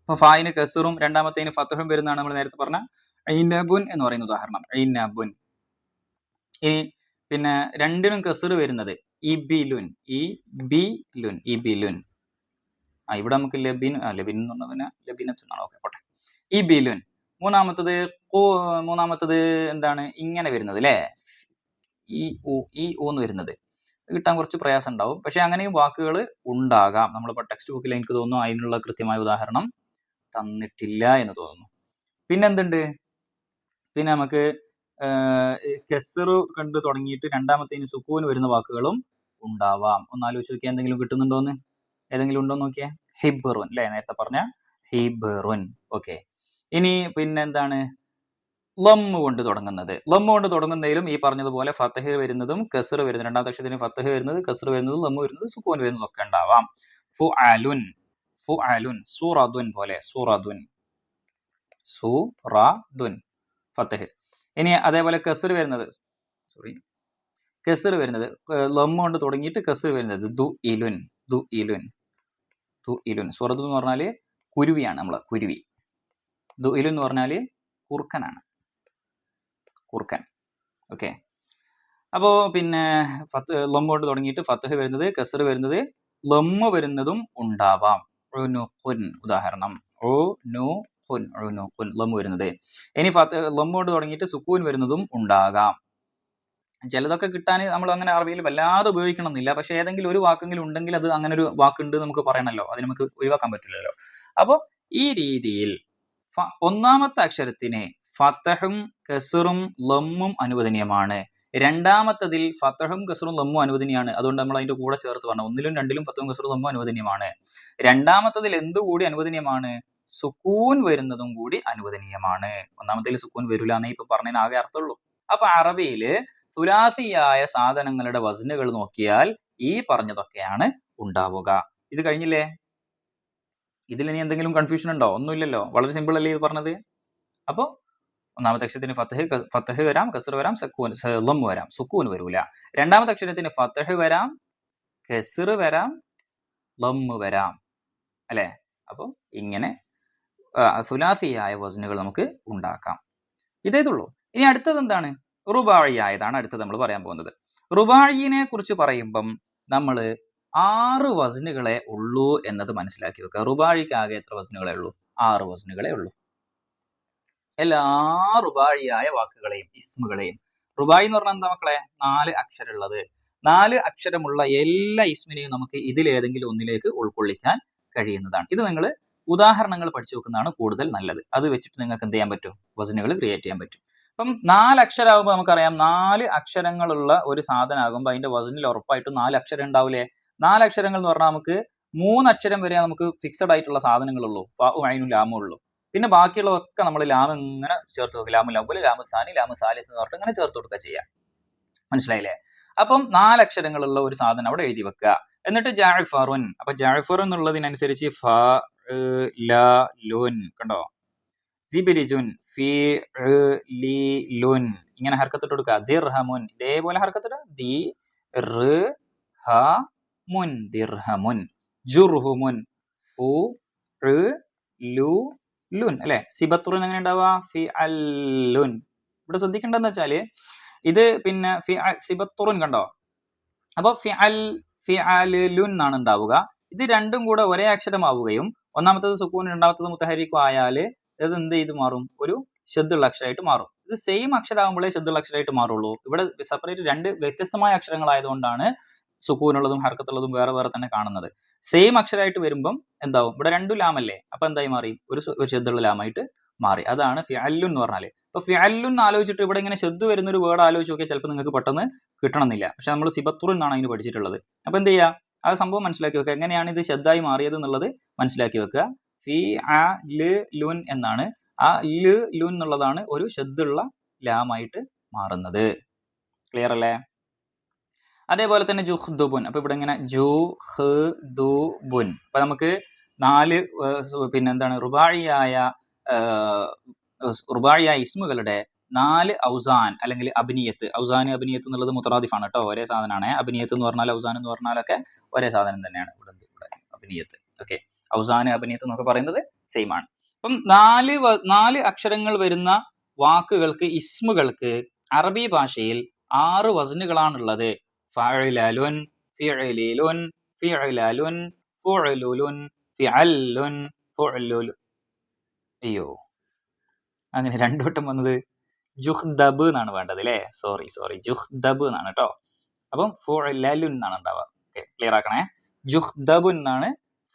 ഇപ്പൊ ഫായിന് കസറും രണ്ടാമത്തേന് ഫത്തഹും വരുന്നതാണ് നമ്മൾ നേരത്തെ പറഞ്ഞ ഐനബുൻ എന്ന് പറയുന്ന ഉദാഹരണം. ഐനബുൻ ഇനി പിന്നെ രണ്ടിനും കസർ വരുന്നത് ഇബിലുൻ. ഇ ബി ലുൻ ഇബിലുൻ. ആ ഇവിടെ നമുക്ക് ലബിൻ ലബിൻ എന്ന് പറഞ്ഞാൽ പിന്നെ ലബിനത്ത് എന്നാണ് ഓക്കെ പോട്ടെ. ഇബിലുൻ. മൂന്നാമത്തത് കു- മൂന്നാമത്തത് എന്താണ്? ഇങ്ങനെ വരുന്നത് അല്ലേ? ഇ ഉ ഇ ഉ എന്ന് വരുന്നത്. കിട്ടാൻ കുറച്ച് പ്രയാസം ഉണ്ടാവും. പക്ഷെ അങ്ങനെയും വാക്കുകൾ ഉണ്ടാകാം. നമ്മളിപ്പോൾ ടെക്സ്റ്റ് ബുക്കിൽ എനിക്ക് തോന്നുന്നു അതിനുള്ള കൃത്യമായ ഉദാഹരണം തന്നിട്ടില്ല എന്ന് തോന്നുന്നു. പിന്നെ എന്തുണ്ട്? പിന്നെ നമുക്ക് കെസറു കണ്ട് തുടങ്ങിയിട്ട് രണ്ടാമത്തേന് സുക്കൂന് വരുന്ന വാക്കുകളും ഉണ്ടാവാം. ഒന്ന് ആലോചിച്ച് നോക്കിയാൽ എന്തെങ്കിലും കിട്ടുന്നുണ്ടോന്ന് ഏതെങ്കിലും ഉണ്ടോ നോക്കിയേ? ഹിബറുൻ അല്ലേ? നേരത്തെ പറഞ്ഞ ഹിബറുൻ. ഓക്കെ. ഇനി പിന്നെ എന്താണ്? ലമ്മ് കൊണ്ട് തുടങ്ങുന്നത്. ലമ്മു കൊണ്ട് തുടങ്ങുന്നതിലും ഈ പറഞ്ഞതുപോലെ ഫത്തഹ് വരുന്നതും കസർ വരുന്നതും. രണ്ടാമത്തെ അക്ഷരത്തിന് ഫത്തഹ് വരുന്നത് കസർ വരുന്നതും ലമ്മു വരുന്നത് സുക്കൂൻ വരുന്നതും ഒക്കെ ഉണ്ടാവാം. ഫു അലുൻ ഫുഅലുൻ സൂറദുൻ പോലെ സൂറദുൻ സൂറദുൻ ഫത്തഹ് ഇനി അതേപോലെ കസർ വരുന്നത്. സോറി കസർ വരുന്നത്. ലം കൊണ്ട് തുടങ്ങിയിട്ട് കസർ വരുന്നത്. ദു ഇലുൻ. ദു ഇലുൻ. ദു ഇലുൻ. സൂറദ് എന്ന് പറഞ്ഞാൽ കുരുവിയാണ് നമ്മൾ കുരുവി. ദു ഇലുൻ എന്ന് പറഞ്ഞാൽ കുർക്കനാണ് കുർക്കൻ ഓക്കെ. അപ്പോൾ പിന്നെ ഫത്ത് ലം കൊണ്ട് തുടങ്ങിയിട്ട് ഫത്തഹ് വരുന്നത് കസർ വരുന്നത് ലമ്മ വരുന്നതും ഉണ്ടാവാം. ഉനുഖുൻ ഉദാഹരണം. ഉ നു ഖുൻ ഉനുഖുൻ ലം വരുന്നത്. ഇനി ഫത്ത് ലം കൊണ്ട് തുടങ്ങിയിട്ട് സുക്കൂൻ വരുന്നതും ഉണ്ടാകാം. ചിലതൊക്കെ കിട്ടാൻ നമ്മൾ അങ്ങനെ അറബിയിൽ വല്ലാതെ ഉപയോഗിക്കണമെന്നില്ല. പക്ഷെ ഏതെങ്കിലും ഒരു വാക്കെങ്കിലും ഉണ്ടെങ്കിൽ അത് അങ്ങനെ ഒരു വാക്കുണ്ട് നമുക്ക് പറയണല്ലോ. അത് നമുക്ക് ഒഴിവാക്കാൻ പറ്റില്ലല്ലോ. അപ്പോൾ ഈ രീതിയിൽ ഒന്നാമത്തെ അക്ഷരത്തിന് ഫത്തഹും കസറും ലമ്മും അനുവദനീയമാണ്. രണ്ടാമത്തതിൽ ഫത്തഹും കസറും ലമ്മും അനുവദനീയമാണ്. അതുകൊണ്ട് നമ്മൾ അതിന്റെ കൂടെ ചേർത്ത് പറഞ്ഞു ഒന്നിലും രണ്ടിലും ഫത്തഹും കസറും ലമ്മും അനുവദനീയമാണ്. രണ്ടാമത്തതിൽ എന്തുകൂടി അനുവദനീയമാണ്? സുക്കൂൻ വരുന്നതും കൂടി അനുവദനീയമാണ്. ഒന്നാമത്തേൽ സുക്കൂൻ വരില്ല എന്നേ ഇപ്പൊ പറഞ്ഞതിന് ആകെ അർത്ഥമുള്ളൂ. അപ്പൊ അറബിയിൽ തുലാസിയായ സാധനങ്ങളുടെ വസനുകൾ നോക്കിയാൽ ഈ പറഞ്ഞതൊക്കെയാണ് ഉണ്ടാവുക. ഇത് കഴിഞ്ഞില്ലേ? ഇതിൽ ഇനി എന്തെങ്കിലും കൺഫ്യൂഷൻ ഉണ്ടോ? ഒന്നുമില്ലല്ലോ. വളരെ സിമ്പിൾ അല്ലേ ഇത് പറഞ്ഞത്? അപ്പോൾ ഒന്നാമത്തെ അക്ഷരത്തിന് ഫത്തഹ് ഫത്തഹ് വരാം കസർ വരാം സക്കൂൻ ലം വരാം സുക്കൂൻ വരൂല. രണ്ടാമത്തെ അക്ഷരത്തിന് ഫത്തഹ് വരാം കസർ വരാം ലം വരാം. അല്ലേ? അപ്പോൾ ഇങ്ങനെ സുലാസിയായ വസനുകൾ നമുക്ക് ഉണ്ടാക്കാം. ഇതേതുള്ളൂ ഇനി അടുത്തത് എന്താണ്? റുബാഴിയായതാണ് അടുത്തത് നമ്മൾ പറയാൻ പോകുന്നത്. റുബാഴിനെ കുറിച്ച് പറയുമ്പം നമ്മൾ ആറ് വസനുകളെ ഉള്ളൂ എന്നത് മനസ്സിലാക്കി വെക്കുക. റുബാഴിക്ക് ആകെ എത്ര വസനുകളെ ഉള്ളൂ? ആറ് വസനുകളെ ഉള്ളൂ. എല്ലാ റുബായിയായ വാക്കുകളെയും ഇസ്മുകളെയും. റുബായി എന്ന് പറഞ്ഞാൽ എന്താ മക്കളെ? നാല് അക്ഷരമുള്ളത്. നാല് അക്ഷരമുള്ള എല്ലാ ഇസ്മിനെയും നമുക്ക് ഇതിലേതെങ്കിലും ഒന്നിലേക്ക് ഉൾക്കൊള്ളിക്കാൻ കഴിയുന്നതാണ്. ഇത് നിങ്ങൾ ഉദാഹരണങ്ങൾ പഠിച്ചു വെക്കുന്നതാണ് കൂടുതൽ നല്ലത്. അത് വെച്ചിട്ട് നിങ്ങൾക്ക് എന്ത് ചെയ്യാൻ പറ്റും? വസനുകൾ ക്രിയേറ്റ് ചെയ്യാൻ പറ്റും. അപ്പം നാല് അക്ഷരമാകുമ്പോൾ നമുക്കറിയാം നാല് അക്ഷരങ്ങളുള്ള ഒരു സാധനമാകുമ്പോൾ അതിന്റെ വസനിൽ ഉറപ്പായിട്ടും നാല് അക്ഷരം ഉണ്ടാവില്ലേ നാല് അക്ഷരങ്ങൾ എന്ന് പറഞ്ഞാൽ നമുക്ക് മൂന്ന് അക്ഷരം വരെ നമുക്ക് ഫിക്സഡ് ആയിട്ടുള്ള സാധനങ്ങളുള്ളൂ. ലാമും ഉള്ളൂ. പിന്നെ ബാക്കിയുള്ളതൊക്കെ നമ്മൾ ലാം ഇങ്ങനെ ചേർത്ത് കൊടുക്കുക ലാമു ലബുൽ ലാമു സാനി ലാമു സാലിസ് എന്ന് പറഞ്ഞിട്ട് ഇങ്ങനെ ചേർത്ത് കൊടുക്കുക ചെയ്യാം. മനസ്സിലായില്ലേ? അപ്പം നാലക്ഷരങ്ങളുള്ള ഒരു സാധനം അവിടെ എഴുതി വെക്കുക. എന്നിട്ട് ജാഫറുൻ അപ്പൊ ജാഫർ എന്നുള്ളതിനനുസരിച്ച് ഫ ല ലുൻ കണ്ടോ? സിബിരിജുൻ ഫി ലി ലുൻ. ഇങ്ങനെ ഹർക്കത്തിട്ട് കൊടുക്കുക. ദിർഹമുൻ. ഇതേപോലെ ഹർക്കത്തിട്ട് ദി റ് ഹ മുൻ. ദിർഹമുൻ. ജുർഹുമുൻ. ഫു ലു ലുൻ അല്ലെ? സിബത്തുറിൻ എങ്ങനെ ഉണ്ടാവാ ഫി അൽ ലുൻ. ഇവിടെ ശ്രദ്ധിക്കേണ്ടതെന്ന് വെച്ചാൽ ഇത് പിന്നെ ഫി സിബത്തുറുൻ കണ്ടോ? അപ്പൊ ഫി അൽ ഫി ലുൻ എന്നാണ് ഉണ്ടാവുക. ഇത് രണ്ടും കൂടെ ഒരേ അക്ഷരമാവുകയും ഒന്നാമത്തത് സുക്കൂൻ രണ്ടാമത്തത് മുത്തഹരിക്കും ആയാൽ ഇത് എന്ത് ചെയ്ത് മാറും? ഒരു ശുദ്ധുള്ള അക്ഷരമായിട്ട് മാറും. ഇത് സെയിം അക്ഷരമാകുമ്പോഴേ ശുദ്ധുള്ള അക്ഷരമായിട്ട് മാറുള്ളൂ. ഇവിടെ സെപ്പറേറ്റ് രണ്ട് വ്യത്യസ്തമായ അക്ഷരങ്ങളായതുകൊണ്ടാണ് സുക്കൂനുള്ളതും ഹർക്കത്തുള്ളതും വേറെ വേറെ തന്നെ കാണുന്നത്. സെയിം അക്ഷരമായിട്ട് വരുമ്പം എന്താവും? ഇവിടെ രണ്ടു ലാമല്ലേ അപ്പൊ എന്തായി മാറി? ഒരു ശബ്ദമുള്ള ലാമായിട്ട് മാറി. അതാണ് ഫ്യാലു എന്ന് പറഞ്ഞാൽ. അപ്പൊ ഫ്യാലു എന്ന് ആലോചിച്ചിട്ട് ഇവിടെ ഇങ്ങനെ ശബ്ദ വരുന്ന ഒരു വേർഡ് ആലോചിച്ച് നോക്കിയാൽ ചിലപ്പോൾ നിങ്ങൾക്ക് പെട്ടെന്ന് കിട്ടണമെന്നില്ല. പക്ഷെ നമ്മൾ സിബത്തുർ എന്നാണ് അതിന് പഠിച്ചിട്ടുള്ളത്. അപ്പൊ എന്ത് ചെയ്യുക ആ സംഭവം മനസ്സിലാക്കി വെക്കുക. എങ്ങനെയാണ് ഇത് ശബ്ദമായി മാറിയത് എന്നുള്ളത് മനസ്സിലാക്കി വെക്കുക. ഫി ആ ലുൻ എന്നാണ്. ആ ലുൻ എന്നുള്ളതാണ് ഒരു ശബ്ദുള്ള ലാമായിട്ട് മാറുന്നത്. ക്ലിയർ അല്ലേ? അതേപോലെ തന്നെ ജുഹ്ദുബുൻ. അപ്പൊ ഇവിടെ ഇങ്ങനെ ജു ഹ് ദു ബുൻ അപ്പൊ നമുക്ക് നാല് പിന്നെ എന്താണ് റുബാഴിയായ റുബാഴിയായ ഇസ്മുകളുടെ നാല് ഔസാൻ അല്ലെങ്കിൽ അഭിനിയത്ത്. ഔസാൻ അഭിനിയത്ത് എന്നുള്ളത് മുത്തറാദിഫാണ് കേട്ടോ ഒരേ സാധനമാണ് അഭിനിയത്ത് എന്ന് പറഞ്ഞാൽ ഔസാൻ എന്ന് പറഞ്ഞാലൊക്കെ ഒരേ സാധനം തന്നെയാണ് ഇവിടെ ഇവിടെ അഭിനിയത്ത്. ഓക്കെ. ഔസാൻ അഭിനിയത്ത് എന്നൊക്കെ പറയുന്നത് സെയിം ആണ്. അപ്പം നാല് നാല് അക്ഷരങ്ങൾ വരുന്ന വാക്കുകൾക്ക് ഇസ്മുകൾക്ക് അറബി ഭാഷയിൽ ആറ് വസനുകളാണുള്ളത്. ഫഅലലുൻ فعلل فعلل فعلل ഫിഅല്ലുൻ ഫുഅലുലു അയ്യോ. അങ്ങനെ രണ്ടു വട്ടം വന്നത് ജുഹ്ദബ് എന്നാണ് വേണ്ടത് അല്ലേ സോറി സോറി. ജുഹ്ദബ് എന്നാണ് കേട്ടോ അപ്പം ഫുഅലലുൻ എന്നാണ് ഉണ്ടാവുക ക്ലിയർ ആക്കണേ. ജുഹ്ദബുൻ എന്നാണ്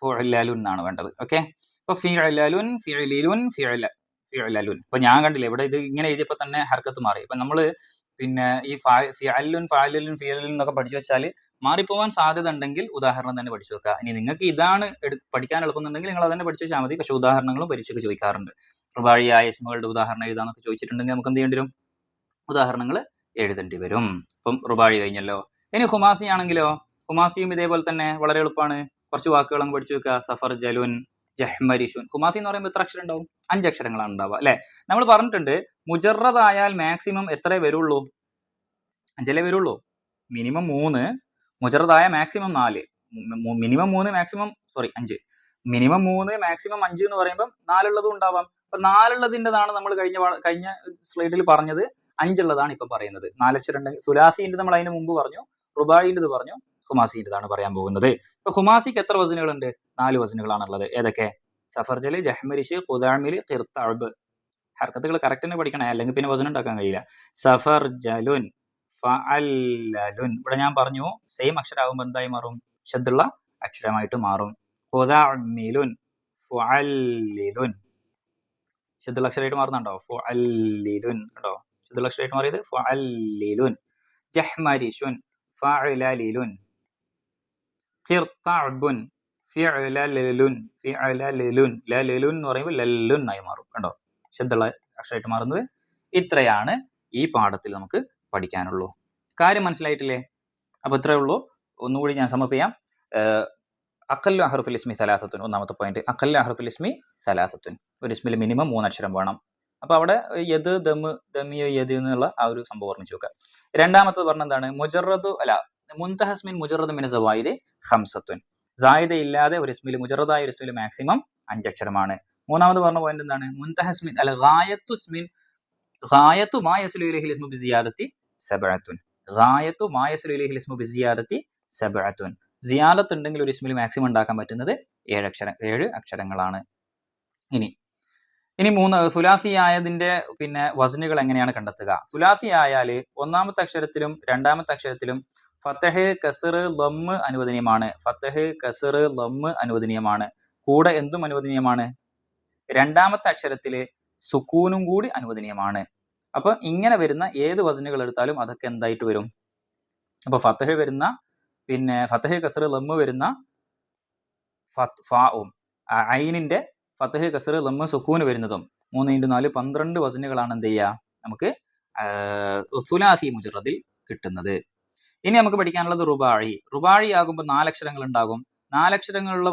ഫുഅലലുൻ എന്നാണ് വേണ്ടത്. ഓക്കെ? അപ്പൊ ഫിഅലലുൻ ഫിഅലിലുൻ ഫിഅല ഫിഅലലുൻ. ഇപ്പൊ ഞാൻ കണ്ടില്ല ഇവിടെ ഇത് ഇങ്ങനെ എഴുതിയപ്പോ തന്നെ ഹർക്കത്ത് മാറി. അപ്പൊ നമ്മൾ പിന്നെ ഈ ഫാ- ഫിഅലുൻ ഫാലുൻ എന്നൊക്കെ പഠിച്ചു വെച്ചാൽ മാറിപ്പോവാൻ സാധ്യത ഉണ്ടെങ്കിൽ ഉദാഹരണം തന്നെ പഠിച്ചു വെക്കുക ഇനി നിങ്ങൾക്ക് ഇതാണ് പഠിക്കാൻ എളുപ്പമെന്നുണ്ടെങ്കിൽ നിങ്ങൾ അതന്നെ പഠിച്ചു വെച്ചാൽ മതി. പക്ഷേ ഉദാഹരണങ്ങളും പരീക്ഷയ്ക്ക് ചോദിക്കാറുണ്ട്. റുബാഴിയായ ഇസ്മുകളുടെ ഉദാഹരണം എഴുതാന്നൊക്കെ ചോദിച്ചിട്ടുണ്ടെങ്കിൽ നമുക്ക് എന്ത് ചെയ്യേണ്ടി വരും? ഉദാഹരണങ്ങൾ എഴുതേണ്ടി വരും. ഇപ്പം റുബാഴി കഴിഞ്ഞല്ലോ. ഇനി ഹുമാസി ആണെങ്കിലോ ഹുമാസിയും ഇതേപോലെ തന്നെ വളരെ എളുപ്പമാണ് കുറച്ച് വാക്കുകൾ അങ്ങ് പഠിച്ചു വെക്കുക സഫർ ജലുൻ ജഹ്മരിഷുൻ. ഖുമാസി എന്ന് പറയുമ്പോൾ എത്ര അക്ഷരം ഉണ്ടാവും അഞ്ച് അക്ഷരങ്ങളാണ് ഉണ്ടാവുക അല്ലെ? നമ്മൾ പറഞ്ഞിട്ടുണ്ട് മുജറദായാൽ മാക്സിമം എത്രേ വരുള്ളൂ? അഞ്ചല്ലേ വരുള്ളൂ? മിനിമം മൂന്ന് മുജറദായ മാക്സിമം നാല്. മിനിമം മൂന്ന് മാക്സിമം സോറി അഞ്ച്. മിനിമം മൂന്ന് മാക്സിമം അഞ്ച് എന്ന് പറയുമ്പോൾ നാലുള്ളതും ഉണ്ടാവാം. അപ്പൊ നാലുള്ളതിന്റെതാണ് നമ്മൾ കഴിഞ്ഞ കഴിഞ്ഞ സ്ലൈഡിൽ പറഞ്ഞത്. അഞ്ചുള്ളതാണ് ഇപ്പൊ പറയുന്നത്. നാലക്ഷരം ഉണ്ടെങ്കിൽ സുലാസിന്റെ നമ്മൾ അതിന് മുമ്പ് പറഞ്ഞു റുബായിന്റെത് പറഞ്ഞു. ഹുമാസിന്റെതാണ് പറയാൻ പോകുന്നത്. ഇപ്പൊ ഹുമാസിക്ക് എത്ര വസനുകളുണ്ട് നാല് വസനുകളാണുള്ളത് ഏതൊക്കെ? സഫർജൽ ജഹ്മരിഷ് ഖുദാമിൽ ഖിർതഅബ് ഹർക്കത്തുകൾ കറക്റ്റ് പഠിക്കണേ? അല്ലെങ്കിൽ പിന്നെ വസനം ഉണ്ടാക്കാൻ കഴിയില്ല. സഫർ ജലുൻ ഫഅല്ലലുൻ ഇവിടെ ഞാൻ പറഞ്ഞു സെയിം അക്ഷരാകുമ്പോൾ എന്തായി മാറും? ശബ്ദുള്ള അക്ഷരമായിട്ട് മാറും. ഖുദാമിലുൻ ഫുഅല്ലിലുൻ ശബ്ദുള്ള അക്ഷരമായിട്ട് മാറുന്നുണ്ടോ? ഫുഅല്ലിലുൻ കേട്ടോ ശബ്ദുള്ള അക്ഷരമായിട്ട് മാറിയത് ഫുഅല്ലിലുൻ ജഹ്മരിഷുൻ ഫഅലലിലുൻ ഖിർത്തഅബുൻ ഫിഅലലുൻ ഫിഅലലുൻ ലലുൻ എന്ന് പറയുമ്പോൾ ലല്ലുൻ ആയി മാറും കണ്ടോ? ശബ്ദമുള്ള അക്ഷരമായിട്ട് മാറുന്നത് ഇത്രയാണ് ഈ പാഠത്തിൽ നമുക്ക് പഠിക്കാനുള്ളൂ. കാര്യം മനസ്സിലായിട്ടില്ലേ? അപ്പോൾ ഇത്രയേ ഉള്ളൂ. ഒന്നുകൂടി ഞാൻ സമർപ്പിക്കാം അക്കല്ലു അഹർഫുൽ ഇസ്മി സലാസത്തുൻ ഒന്നാമത്തെ പോയിന്റ് അക്കല്ലു അഹർഫുൽ ഇസ്മി സലാസത്തുൻ. ഒരു ഇസ്മിൽ മിനിമം മൂന്നക്ഷരം വേണം. അപ്പോൾ അവിടെ യദ് ദമ് ദമിയ യദ് എന്നുള്ള ആ ഒരു സംഭവം ഓർമ്മിച്ച് വെക്കുക. രണ്ടാമത്തത് പറഞ്ഞ എന്താണ്? മുജറദു അല്ല മുൻതഹസ്മിൻ മുജറദ് മിന സവായിദ് ഹംസത്തുൻ സായിദ ഇല്ലാതെ ഒരു ഇസ്മിൽ മുജറദായ ഒരു ഇസ്മിൽ മാക്സിമം അഞ്ചക്ഷരമാണ്. മൂന്നാമത് പറഞ്ഞ പോയിന്റ് എന്താണ്? മുൻതഹസ്മിൻ അല്ല ഗായത്തുസ്മിൻ ഗായത്തു മാ യസ്ലു ഇലൈഹിൽ ഇസ്മു ബിസിയാദത്തി സബഅത്തുൻ. ഗായത്തു മാ യസ്ലു ഇലൈഹിൽ ഇസ്മു ബിസിയാദത്തി സബഅത്തുൻ. സിയാലത്ത് ഉണ്ടെങ്കിൽ ഒരു ഇസ്മിൽ മാക്സിമം ഉണ്ടാക്കാൻ പറ്റുന്നത് ഏഴ് അക്ഷരം ഏഴ് അക്ഷരങ്ങളാണ്. ഇനി ഇനി മൂന്ന് സുലാസി ആയതിന്റെ പിന്നെ വസനുകൾ എങ്ങനെയാണ് കണ്ടെത്തുക? സുലാസി ആയാൽ ഒന്നാമത്തെ അക്ഷരത്തിലും രണ്ടാമത്തെ അക്ഷരത്തിലും ഫത്തഹ് കസർ ലമ്മ് അനുവദനീയമാണ്. ഫത്തഹ് കസർ ലമ്മ് അനുവദനീയമാണ്. കൂടെ എന്തും അനുവദനീയമാണ്? രണ്ടാമത്തെ അക്ഷരത്തിൽ സുക്കൂനും കൂടി അനുവദനീയമാണ്. അപ്പൊ ഇങ്ങനെ വരുന്ന ഏത് വസനുകൾ എടുത്താലും അതൊക്കെ എന്തായിട്ട് വരും? അപ്പൊ ഫത്തഹ് വരുന്ന പിന്നെ ഫത്തഹ് കസർ ലമ്മ് വരുന്ന ഫാവും ഐനിന്റെ ഫത്തഹ് കസർ ലമ്മ് സുക്കൂന് വരുന്നതും. മൂന്ന് ഇന്റു നാല് പന്ത്രണ്ട് വസനുകളാണ് എന്ത് ചെയ്യുക നമുക്ക് സുലാസി മുജറദിൽ കിട്ടുന്നത്. ഇനി നമുക്ക് പഠിക്കാനുള്ളത് റുബാഴി. റുബാഴി ആകുമ്പോൾ നാലക്ഷരങ്ങൾ ഉണ്ടാകും. നാലക്ഷരങ്ങളുള്ള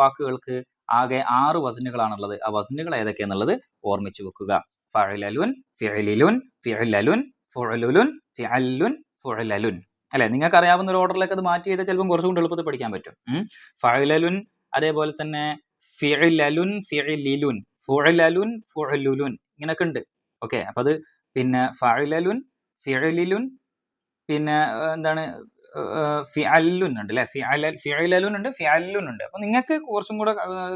വാക്കുകൾക്ക് ആകെ ആറ് വസനുകളാണുള്ളത്. ആ വസനുകൾ ഏതൊക്കെയാന്നുള്ളത് ഓർമ്മിച്ചു വെക്കുക. ഫഴലലുൻ ഫിഴലിലുൻ ഫിഴലലുൻ ഫുഅലുലുൻ ഫിഅല്ലുൻ ഫുഅലലുൻ. അല്ലെ? നിങ്ങൾക്ക് അറിയാവുന്ന ഒരു ഓർഡറിലേക്ക് അത് മാറ്റി ചെയ്താൽ ചിലപ്പോൾ കുറച്ചും എളുപ്പത്തിൽ പഠിക്കാൻ പറ്റും. ഫഴലലുൻ അതേപോലെ തന്നെ ഫിഴലലുൻ ഫിഴലിലുൻ ഫുഴലലുൻ ഫുഴലുലുൻ ഇങ്ങനെയൊക്കെ ഉണ്ട്. ഓക്കെ? അപ്പൊ അത് പിന്നെ ഫഴലലുൻ ഫിഅലിലുൻ പിന്നെ എന്താണ് ഫിഅല്ലുൻ ഉണ്ട് അല്ലെ ഫിഅല ഫിഅലലുൻ ഉണ്ട് ഫിഅല്ലുൻ ഉണ്ട് അപ്പൊ നിങ്ങൾക്ക് കുറച്ചും കൂടെ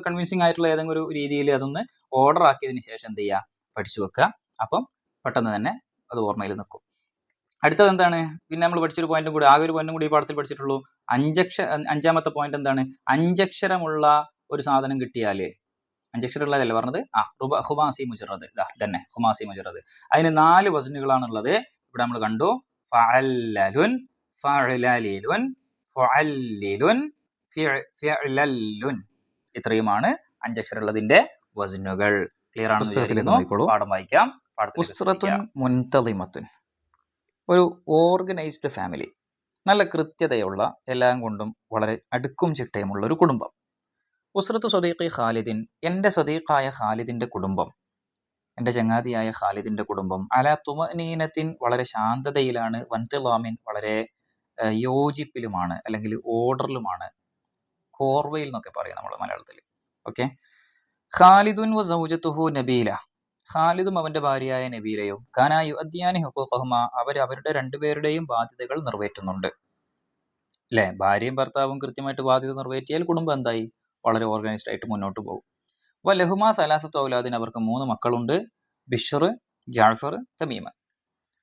കൺവിൻസിങ് ആയിട്ടുള്ള ഏതെങ്കിലും ഒരു രീതിയിൽ അതൊന്ന് ഓർഡർ ആക്കിയതിന് ശേഷം എന്ത് ചെയ്യുക പഠിച്ചു വെക്കുക. അപ്പം പെട്ടെന്ന് തന്നെ അത് ഓർമ്മയിൽ നിൽക്കും. അടുത്തത് എന്താണ്? പിന്നെ നമ്മൾ പഠിച്ചൊരു പോയിന്റും കൂടി ആകെ ഒരു പോയിന്റും കൂടി ഈ പാഠത്തിൽ പഠിച്ചിട്ടുള്ളൂ. അഞ്ചക്ഷ അഞ്ചാമത്തെ പോയിന്റ് എന്താണ്? അഞ്ചക്ഷരമുള്ള ഒരു സാധനം കിട്ടിയാൽ അഞ്ചക്ഷരം ഉള്ളതല്ലേ പറഞ്ഞത്? ആ റുബ ഹുമാസി മുജറദ്. ഇതാ തന്നെ ഹുമാസി മുജറദ്. അതിന് നാല് വസനുകളാണുള്ളത് ഇവിടെ നമ്മൾ കണ്ടു. ഫഅല്ലലുൻ ഫഅലലിലുൻ ഫഅല്ലിലുൻ ഫിഅ- ഫിഅലല്ലുൻ ഇത്രയുമാണ് അഞ്ചക്ഷരമുള്ളതിന്റെ വസനുകൾ ക്ലിയർ വിചാരിക്കുന്നു. പാഠം വായിക്കാം. ഉസ്രത്തുൻ. മുൻതളിമത്തുൻ ഒരു ഓർഗനൈസ്ഡ് ഫാമിലി. നല്ല കൃത്യതയുള്ള എല്ലാം കൊണ്ടും വളരെ അടുക്കും ചിട്ടയുമുള്ള ഒരു കുടുംബം. ഉസ്രത്ത് സ്വദീഖി ഖാലിദിൻ എന്റെ സ്വദീഖായ ഖാലിദിന്റെ കുടുംബം എന്റെ ചങ്ങാതിയായ ഖാലിദിന്റെ കുടുംബം. അല തുമനീനത്തിൻ വളരെ ശാന്തതയിലാണ് വൻതിലാമിൻ വളരെ യോജിപ്പിലുമാണ് അല്ലെങ്കിൽ ഓർഡറിലുമാണ്. കോർവയിൽ എന്നൊക്കെ പറയും നമ്മൾ മലയാളത്തിൽ ഓക്കെ? ഖാലിദുൻ വ സൗജത്തുഹു നബീല. ഖാലിദും അവന്റെ ഭാര്യയായ നബീലയും കാനായു അദ്യാനി ഹുഖുഖഹുമ അവർ അവരുടെ രണ്ടുപേരുടെയും ബാധ്യതകൾ നിറവേറ്റുന്നുണ്ട്. അല്ലെ ഭാര്യയും ഭർത്താവും കൃത്യമായിട്ട് ബാധ്യത നിറവേറ്റിയാൽ കുടുംബം എന്തായി? വളരെ ഓർഗനൈസ്ഡ് ആയിട്ട് മുന്നോട്ട് പോകും. വ ലഹുമ സലാസത്ത് ഔലാദിന് അവർക്ക് മൂന്ന് മക്കളുണ്ട്. Bishr Jafar Tamima.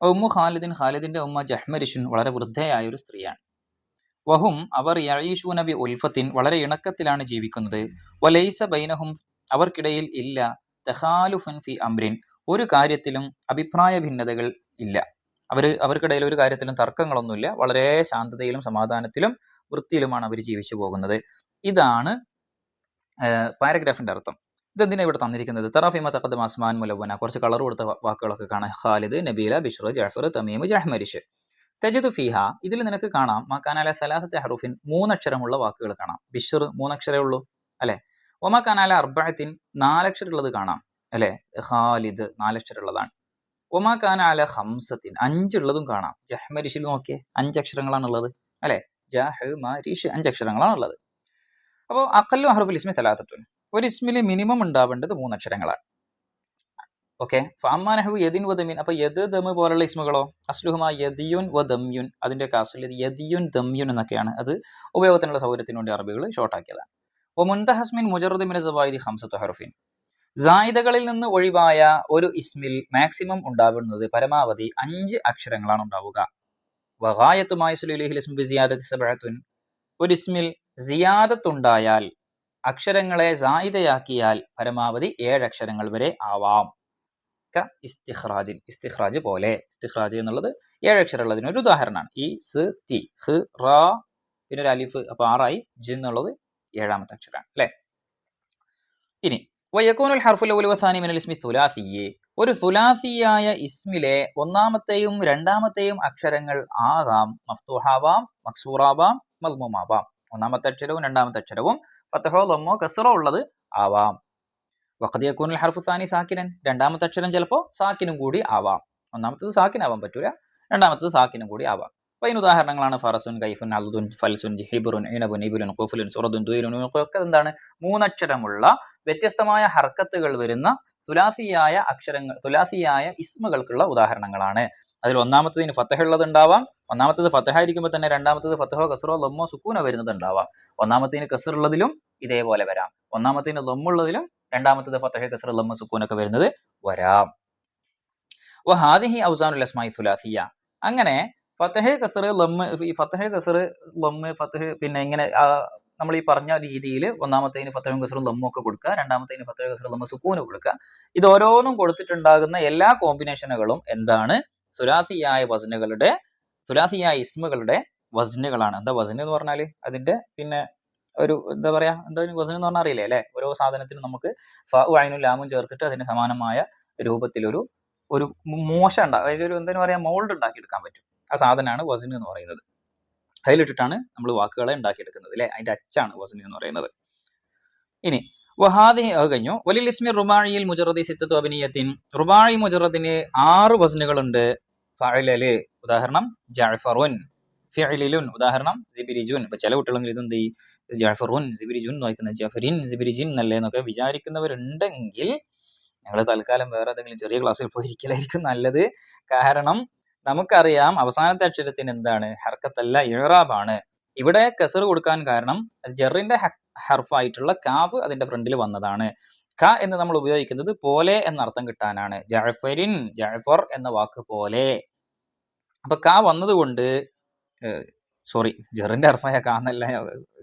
ഉമ്മു ഖാലിദിൻ ഖാലിദിന്റെ ഉമ്മ ജഹ്മരിഷുൻ വളരെ വൃദ്ധയായ ഒരു സ്ത്രീയാണ്. വഹും അവർ യഴീഷു നബി ഉൽഫത്തിൻ വളരെ ഇണക്കത്തിലാണ് ജീവിക്കുന്നത്. വലൈസ ബൈനഹും അവർക്കിടയിൽ ഇല്ല. തഹാലുഫൻ ഫി അംരിൻ ഒരു കാര്യത്തിലും അഭിപ്രായ ഭിന്നതകൾ ഇല്ല. അവർ അവർക്കിടയിൽ ഒരു കാര്യത്തിലും തർക്കങ്ങളൊന്നുമില്ല. വളരെ ശാന്തതയിലും സമാധാനത്തിലും വൃത്തിയിലുമാണ് അവർ ജീവിച്ചു പോകുന്നത്. ഇതാണ് പാരഗ്രാഫിന്റെ അർത്ഥം. ഇതെന്തിനാ ഇവിടെ തന്നിരിക്കുന്നത്? തറാഫിമ തഖദ് അസ്മാൻ മുലവന കുറച്ച് കളർ കൊടുത്ത വാക്കുകളൊക്കെ കാണാം. ഖാലിദ് നബീല ബിഷ്റ ജാഫർ തമീം ജഹ്മരിഷ് തെജതു ഫിഹ. ഇതിൽ നിനക്ക് കാണാം മക്കാനാല സലാസത്തെ ഹറൂഫിൻ മൂന്നക്ഷരമുള്ള വാക്കുകൾ കാണാം. ബിഷർ മൂന്നക്ഷരേ ഉള്ളൂ അല്ലേ? ഒമക്കാനാല അർബഅത്തിൻ നാലക്ഷരമുള്ളത് കാണാം അല്ലേ? ഖാലിദ് നാലക്ഷരമുള്ളതാണ്. ഒമാക്കാനാല ഹംസത്തിൻ അഞ്ചുള്ളതും കാണാം. ജഹ്മരിഷിൽ നോക്കിയേ അഞ്ചക്ഷരങ്ങളാണുള്ളത് അല്ലെ? ജഹ്മരിഷ് അഞ്ചക്ഷരങ്ങളാണുള്ളത്. അപ്പോൾ അക്കല്ലു അഹ്റഫുൽ ഇസ്മി തലാത്തത്തുൻ ഒരു ഇസ്മിൽ മിനിമം ഉണ്ടാവേണ്ടത് മൂന്നക്ഷരങ്ങളാണ്. ഓക്കെ ഫാമാനഹു യദിൻ വദമിൻ അപ്പൊ യദ് ദമ് പോലുള്ള ഇസ്മുകളോ അസ്ലുഹുമ യദിയുൻ വ ദമ്യുൻ. അതിന്റെ കാസുൽ യദിയുൻ ദമ്യുൻ എന്നൊക്കെയാണ്. അത് ഉപയോഗത്തിനുള്ള സൗകര്യത്തിന് വേണ്ടി അറബികൾ ഷോർട്ടാക്കിയതാണ് ഒ മുൻതഹസ്മിൻ മുജറുദ് മിന ഹംസത്ത് ഹർഫിൻ സായിദകളിൽ നിന്ന് ഒഴിവായ ഒരു ഇസ്മിൽ മാക്സിമം ഉണ്ടാവുന്നത് പരമാവധി അഞ്ച് അക്ഷരങ്ങളാണ് ഉണ്ടാവുക. വഹായത്തുമായി സുലിഹിൽ ഇസ്മി ബിസിയാദത്തി സബഹത്തുൻ ഒരു ഇസ്മിൽ സിയാദത്തുണ്ടായാൽ അക്ഷരങ്ങളെ സായിതയാക്കിയാൽ പരമാവധി ഏഴക്ഷരങ്ങൾ വരെ ആവാം. ക ഇസ്തിഖ്റാജിൻ ഇസ്തിഖ്റാജ് പോലെ. ഇസ്തിഖ്റാജ് എന്നുള്ളത് ഏഴക്ഷരമുള്ളതിന് ഒരു ഉദാഹരണമാണ്. ഈ സ് തി ഹ് റാ പിന്നെ ഒരു അലിഫ് അപ്പൊ ആറായി. ജി എന്നുള്ളത് ഏഴാമത്തെ അക്ഷരമാണ് അല്ലെ? ഇനി വയക്കൂനുൽ ഹർഫുൽ അവൽ വസാനി മിനൽ ഇസ്മി തുലാസിയെ. ഒരു തുലാസിയായ ഇസ്മിലെ ഒന്നാമത്തെയും രണ്ടാമത്തെയും അക്ഷരങ്ങൾ ആകാം. മഫ്തുഹാവാം മക്സൂറാവാം മൽമുമാവാം ഒന്നാമത്തെ അക്ഷരവും രണ്ടാമത്തെ അക്ഷരവും ഫത്തഹോ ലമ്മോ കസറോ ഉള്ളത് ആവാം. വഖദ് യക്കൂനുൽ ഹർഫു സാനി സാക്കിനൻ. രണ്ടാമത്തെ അക്ഷരം ചിലപ്പോൾ സാക്കിനും കൂടി ആവാം. ഒന്നാമത്തത് സാക്കിനാവാൻ പറ്റൂല. രണ്ടാമത്തത് സാക്കിനും കൂടി ആവാം. അപ്പൊ അതിന് ഉദാഹരണങ്ങളാണ് ഫറസുൻ കൈഫുൻ അൽദുൻ ഫൽസുൻ ജിഹിബുറുൻ ഇനബുൻ ഇബുലുൻ ഖുഫുലുൻ സുറദുൻ ദുയിലുൻ ഒക്കെ എന്താണ്? മൂന്നക്ഷരമുള്ള വ്യത്യസ്തമായ ഹർക്കത്തുകൾ വരുന്ന തുലാസിയായ അക്ഷരങ്ങൾ തുലാസിയായ ഇസ്മുകൾക്കുള്ള ഉദാഹരണങ്ങളാണ്. അതിൽ ഒന്നാമത്തതിന് ഫത്തഹുള്ളത് ഉണ്ടാവാം. ഒന്നാമത്തത് ഫത്തഹായിരിക്കുമ്പോൾ തന്നെ രണ്ടാമത്തത് ഫത്തഹോ കസറോ ലൊമ്മോ സുക്കൂനോ വരുന്നത് ഉണ്ടാവാം. ഒന്നാമത്തതിന് കസറുള്ളതിലും ഇതേപോലെ വരാം. ഒന്നാമത്തതിന് ലൊമ്മുള്ളതിലും രണ്ടാമത്തത് ഫത്തഹ കസർ ലമ്മ സുക്കൂനൊക്കെ വരുന്നത് വരാം. വഹാദിഹി ഔസാനുൽ അസ്മായി തുലാസിയ അങ്ങനെ ഫത്തഹ കസർ ലമ്മ് ഈ ഫത്തഹ കസർ ലമ്മ് ഫത്തഹ് പിന്നെ ഇങ്ങനെ നമ്മൾ ഈ പറഞ്ഞ രീതിയിൽ ഒന്നാമത്തേന് ഫത്തഹും കസറും ലമ്മും ഒക്കെ കൊടുക്കുക. രണ്ടാമത്തേന് ഫത്തഹ കസറും ലമ്മ സുക്കൂന് കൊടുക്കുക. ഇത് ഓരോന്നും കൊടുത്തിട്ടുണ്ടാകുന്ന എല്ലാ കോമ്പിനേഷനുകളും എന്താണ്? സുലാസിയായ വസനുകളുടെ സുലാസിയായ ഇസ്മുകളുടെ വസനുകളാണ് എന്താ വസന് എന്ന് പറഞ്ഞാൽ അതിന്റെ പിന്നെ ഒരു എന്താ പറയാ? എന്താ വസന് എന്ന് പറഞ്ഞാൽ അറിയില്ലേ? അല്ലെ? ഓരോ സാധനത്തിനും നമുക്ക് ഫു ലാമും ചേർത്തിട്ട് അതിന് സമാനമായ രൂപത്തിലൊരു ഒരു മോശം ഉണ്ടാ അതായത് ഒരു എന്താ പറയാ മോൾഡ് ഉണ്ടാക്കിയെടുക്കാൻ പറ്റും. ആ സാധനമാണ് വസന് എന്ന് പറയുന്നത്. അതിലിട്ടിട്ടാണ് നമ്മൾ വാക്കുകളെ ഉണ്ടാക്കിയെടുക്കുന്നത് അല്ലെ? അതിന്റെ അച്ചാണ് വസന് എന്ന് പറയുന്നത്. ഇനി വഹാദി കഴിഞ്ഞു. വലിൽ ഇസ്മി റുബാഴിയിൽ മുജറദി സിത്തത്തു അഭിനയത്തിൻ റുബാഴി മുജറദിന് ആറ് വസനുകളുണ്ട് ഫഅലല് ഉദാഹരണം ജഅഫറുൻ. ഫിഅലിലുൻ ഉദാഹരണം സിബിരിജുൻ. ഇപ്പൊ ചില കുട്ടികളെങ്കിലും ഇതെന്ത് ഈ ജാഫറുൻ സിബിരിജുൻ നോക്കുന്നത് ജഫരിൻ സിബിരിജിൻ എന്നല്ലേ എന്നൊക്കെ വിചാരിക്കുന്നവരുണ്ടെങ്കിൽ ഞങ്ങൾ തൽക്കാലം വേറെ ഏതെങ്കിലും ചെറിയ ക്ലാസ്സിൽ പോയിരിക്കലായിരിക്കും നല്ലത്. കാരണം നമുക്കറിയാം അവസാനത്തെ അക്ഷരത്തിന് എന്താണ്? ഹർക്കത്തല്ല ഇഴറാബാണ് ഇവിടെ കെസർ കൊടുക്കാൻ കാരണം ജെറിന്റെ ഹർഫായിട്ടുള്ള കാഫ് അതിന്റെ ഫ്രണ്ടിൽ വന്നതാണ്. ക എന്ന് നമ്മൾ ഉപയോഗിക്കുന്നത് പോലെ എന്ന അർത്ഥം കിട്ടാനാണ്. ജഅഫരിൻ ജഅഫർ എന്ന വാക്ക് പോലെ. അപ്പൊ ക വന്നതുകൊണ്ട് സോറി ജെറിന്റെ അർഫായ ക എന്നല്ല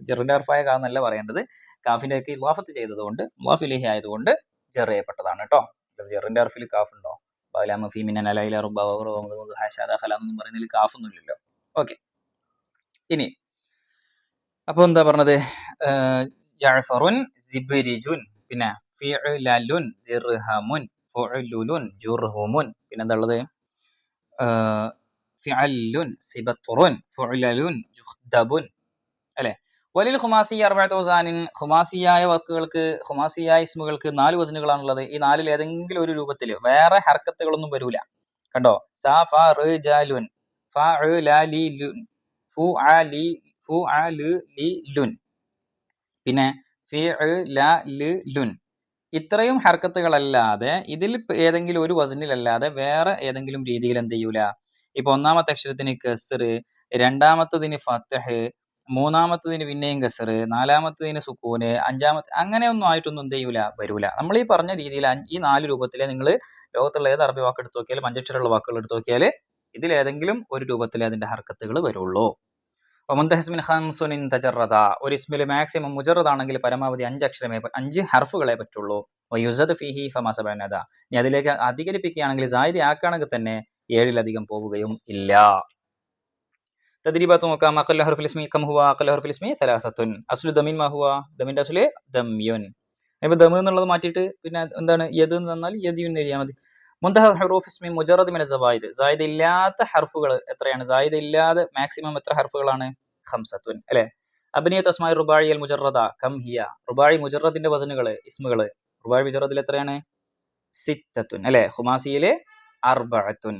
ജെറിന്റെ അർഫായ ക എന്നല്ല പറയേണ്ടത്. കാഫിന്റെ ഒക്കെ ഇലാഫത്ത് ചെയ്തതുകൊണ്ട് മുലാഫിലേഹി ആയതുകൊണ്ട് ജെർ ചെയ്യപ്പെട്ടതാണ് കേട്ടോ ജെറിന്റെ അർഫിൽ കാഫ് ഉണ്ടോ? ബാലാമ ഫീമിൻ അലൈല എന്ന് പറയുന്നതിൽ കാഫ് ഇല്ലല്ലോ ഓക്കെ. ഇനി അപ്പൊ എന്താ പറഞ്ഞത്? ജാഫറുൻ സിബിരിജുൻ പിന്നെ ഫിഅലലുൻ ദിർഹമുൻ ഫുഅലുലുൻ ജുർഹുമുൻ പിന്നെന്താ ഉള്ളത് ഫിഅലുൻ സിബത്തുറുൻ ഫുഅലലുൻ ജുഹ്ദബുൻ അല്ലേ? വലിൽ ഖുമാസി അർബഅത്ത് വസാനിൻ ഖുമാസിയായ വാക്കുകൾക്ക് ഖുമാസിയായ ഇസ്മുകൾക്ക് നാല് വസനുകളാണുള്ളത് ഈ നാലിൽ ഏതെങ്കിലും ഒരു രൂപത്തിൽ വേറെ ഹർക്കത്തുകളൊന്നും വരൂല. കണ്ടോ? സാ ഫ റ് ജാലുൻ ഫ ല ലി ലുൻ. ഫു ആ ലി ഫു ആ ലു ലി ലുൻ. പിന്നെ ഫി ല ൽ ലുൻ. ഇത്രയും ഹർക്കത്തുകളല്ലാതെ ഇതിൽ ഏതെങ്കിലും ഒരു വസനിലല്ലാതെ വേറെ ഏതെങ്കിലും രീതിയിൽ എന്ത് ചെയ്യൂല? ഇപ്പൊ ഒന്നാമത്തെ അക്ഷരത്തിന് കസർ രണ്ടാമത്തതിന് ഫത്തഹ് മൂന്നാമത്തതിന് പിന്നെയും കസർ നാലാമത്തതിന് സുക്കൂന് അഞ്ചാമത്തെ അങ്ങനെയൊന്നും ആയിട്ടൊന്നും എന്ത് ചെയ്യൂല? വരൂല. നമ്മൾ ഈ പറഞ്ഞ രീതിയിൽ ഈ നാല് രൂപത്തിലെ നിങ്ങൾ ലോകത്തുള്ള ഏത് അറബി വാക്ക് എടുത്ത് നോക്കിയാലും അഞ്ചക്ഷരമുള്ള വാക്കുകൾ എടുത്ത് നോക്കിയാൽ ഇതിലേതെങ്കിലും ഒരു രൂപത്തിലെ അതിന്റെ ഹർക്കത്തുകൾ വരുള്ളൂ. ഒമന്തഹസ്മിൻ ഹംസുനിൻ തജറദ ഒരു ഇസ്മിൽ മാക്സിമം മുജറദാണെങ്കിൽ പരമാവധി അഞ്ച് അക്ഷരമേ അഞ്ച് ഹർഫുകളെ പറ്റുള്ളൂ. യുസദ് ഫിഹി ഫമാസബനത ഇനി അതിലേക്ക് അധികരിപ്പിക്കുകയാണെങ്കിൽ സായിദി ആക്കുകയാണെങ്കിൽ തന്നെ ഏഴിലധികം പോവുകയും ഇല്ല. തദ്രീബാത്ത് നോക്കാം. അക്കല്ല ഹർഫിൽ ഇസ്മി കം ഹുവ? അക്കല്ല ഹർഫിൽ ഇസ്മി സലാസത്തുൻ. അസ്ലു ദമിൻ മാ ഹുവ? ദമിന്റെ അസുൽ ദമ്യുൻ. ഇപ്പൊ ദമ് എന്നുള്ളത് മാറ്റിയിട്ട് പിന്നെ എന്താണ്? യദ് എന്ന് തന്നാൽ യദിയുൻ എഴുതിയാൽ മതി. മുന്തഹ ഹറൂഫ് ഇസ്മി മുജറദ് മിന സവായിദ് സായിദ് ഇല്ലാത്ത ഹർഫുകൾ എത്രയാണ്? സായിദ് ഇല്ലാതെ മാക്സിമം എത്ര ഹർഫുകളാണ്? ഹംസത്തുൻ അല്ലെ? അബിനിയ തസ്മായി റുബാഴി അൽ മുജറദ കം ഹിയ. റുബാഴി മുജറദിന്റെ വസനുകൾ ഇസ്മുകൾ റുബാഴി മുജറദിൽ എത്രയാണ്? സിത്തത്തുൻ. അല്ലെ? ഹുമാസിയിലെ അർബഅത്തുൻ.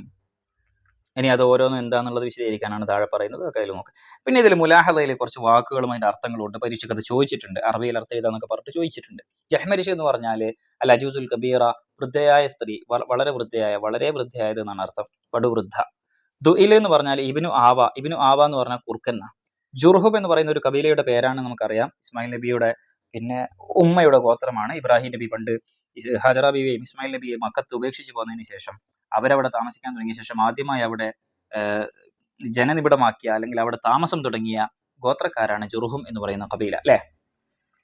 ഇനി അത് ഓരോന്നും എന്താണെന്നുള്ളത് വിശദീകരിക്കാനാണ് താഴെ പറയുന്നത്. ഒക്കെ അതിൽ നോക്കാം പിന്നെ ഇതിൽ മുലാഹദയിൽ കുറച്ച് വാക്കുകളും അതിന്റെ അർത്ഥങ്ങളും ഉണ്ട്. പരീക്ഷയ്ക്ക് അത് ചോദിച്ചിട്ടുണ്ട്. അറബിയിൽ അർത്ഥം ഇതാന്നൊക്കെ പറഞ്ഞിട്ട് ചോദിച്ചിട്ടുണ്ട്. ജഹ്മരിഷ് എന്ന് പറഞ്ഞാൽ അൽ അജൂസുൽ കബീറ വൃദ്ധയായ സ്ത്രീ വളരെ വൃദ്ധയായ വളരെ വൃദ്ധയായത് എന്നാണ് അർത്ഥം. പടുവൃദ്ധ ദുഇൽ എന്ന് പറഞ്ഞാൽ ഇബിനു ആവ. ഇബിനു ആവ എന്ന് പറഞ്ഞാൽ കുർക്കെന്ന ജുർഹുബ് എന്ന് പറയുന്ന ഒരു കബീലയുടെ പേരാണ് നമുക്കറിയാം. ഇസ്മായിൽ നബിയുടെ പിന്നെ ഉമ്മയുടെ ഗോത്രമാണ്. ഇബ്രാഹിം നബി പണ്ട് ഹാജറ ബീവിയെയും ഇസ്മായിൽ നബിയെയും മക്കത്ത് ഉപേക്ഷിച്ച് പോന്നതിന് ശേഷം അവരവിടെ താമസിക്കാൻ തുടങ്ങിയ ശേഷം ആദ്യമായി അവിടെ ജനനിബിഡമാക്കിയ അല്ലെങ്കിൽ അവിടെ താമസം തുടങ്ങിയ ഗോത്രക്കാരാണ് ജുർഹും എന്ന് പറയുന്ന കബീല അല്ലെ?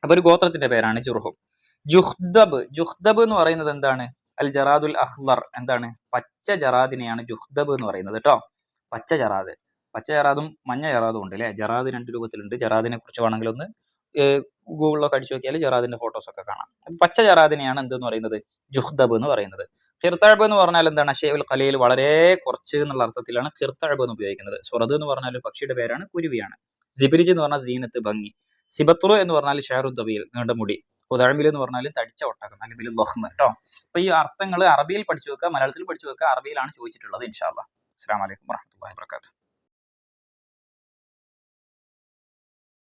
അപ്പൊ ഒരു ഗോത്രത്തിന്റെ പേരാണ് ജുർഹും. ജുഹ്ദബ് ജുഹ്ദബ് എന്ന് പറയുന്നത് എന്താണ്? അൽ ജറാദുൽ അഖ്ലർ എന്താണ്? പച്ച ജറാദിനെയാണ് ജുഹ്ദബ് എന്ന് പറയുന്നത് കേട്ടോ. പച്ച ജറാദ്. പച്ച ജറാദും മഞ്ഞ ജറാദും ഉണ്ട് അല്ലെ? ജറാദ് രണ്ട് രൂപത്തിലുണ്ട്. ജറാദിനെ കുറിച്ച് വേണമെങ്കിൽ ഒന്ന് ഗൂഗിളിലൊക്കെ അടിച്ചു നോക്കിയാൽ ജറാദിന്റെ ഫോട്ടോസ് ഒക്കെ കാണാം. പച്ച ജറാദിനെയാണ് എന്തെന്ന് പറയുന്നത്? ജുഹ്ദബ് എന്ന് പറയുന്നത്. ഖിർത്താഴ്ബ് എന്ന് പറഞ്ഞാൽ എന്താണ്? ഷെയ്ഉൽ കലയിൽ വളരെ കുറച്ച് എന്നുള്ള അർത്ഥത്തിലാണ് ഖിർത്താഴ്ബ് എന്ന് ഉപയോഗിക്കുന്നത്. സ്വറദ് എന്ന് പറഞ്ഞാൽ പക്ഷിയുടെ പേരാണ് കുരുവിയാണ്. സിബിരിജ് എന്ന് പറഞ്ഞാൽ സീനത്ത് ഭംഗി. സിബത്തുറു എന്ന് പറഞ്ഞാൽ ഷാറുദ്ദബിയിൽ നീണ്ട മുടി. കുതഴമ്പിൽ എന്ന് പറഞ്ഞാൽ തടിച്ച ഒട്ടകം അല്ലെങ്കിൽ ലൊഹ്മ കേട്ടോ അപ്പൊ ഈ അർത്ഥങ്ങൾ അറബിയിൽ പഠിച്ചു വെക്കുക മലയാളത്തിൽ പഠിച്ചു വെക്കുക അറബിയിലാണ് ചോദിച്ചിട്ടുള്ളത് ഇൻഷാല്ല അസ്സാം വലൈക്കും വാഹമത്തല്ലാ വാബർക്കാത്തു